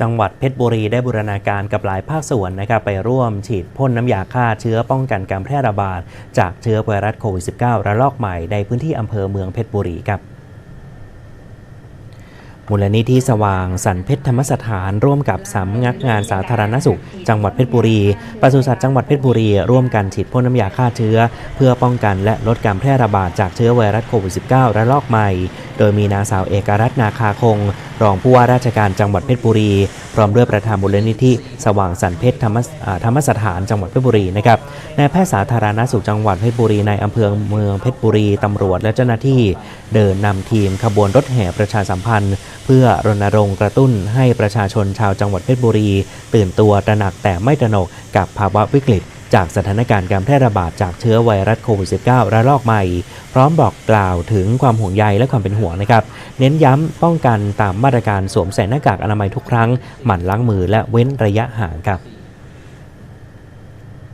จังหวัดเพชรบุรีได้บูรณาการกับหลายภาคส่วนนะครับไปร่วมฉีดพ่นน้ำยาฆ่าเชื้อป้องกันการแพร่ระบาดจากเชื้อไวรัสโควิด -19 ระลอกใหม่ในพื้นที่อำเภอเมืองเพชรบุรีครับมูลนิธิสว่างสรรเพชรธรรมสถานร่วมกับสำนักงานสาธารณสุข จังหวัดเพชรบุรีปศุสัตว์จังหวัดเพชรบุรี ร่วมกันฉีดพ่นน้ำยาฆ่าเชื้อ เพื่อป้องกันและลดการแพร่ระบาดจากเชื้อไวรัสโควิด -19 ระลอกใหม่โดยมีนางสาวเอกรัตน์นาคาคง รองผู้ว่าราชการจังหวัดเพชรบุรี พร้อมด้วยประธานมูลนิธิสว่างสรรเพชรธรรมธรรมสถานจังหวัดเพชรบุรีนะครับนายแพทย์สาธารณสุขจังหวัดเพชรบุรีในอำเภอเมืองเพชรบุรีตำรวจและเจ้าหน้าที่ เดินนำทีมขบวนรถแห่ประชาสัมพันธ์ เพื่อรณรงค์กระตุ้นให้ประชาชนชาวจังหวัดเพชรบุรี ตื่นตัวตระหนักแต่ไม่ตระหนกกับภาวะวิกฤต จากสถานการณ์การแพร่ระบาดจากเชื้อไวรัสโควิด -19 ระลอกใหม่ พร้อมบอกกล่าวถึงความห่วงใยและความเป็นห่วงนะครับ เน้นย้ำป้องกันตามมาตรการสวมใส่หน้ากากอนามัยทุกครั้ง หมั่นล้างมือและเว้นระยะห่างครับ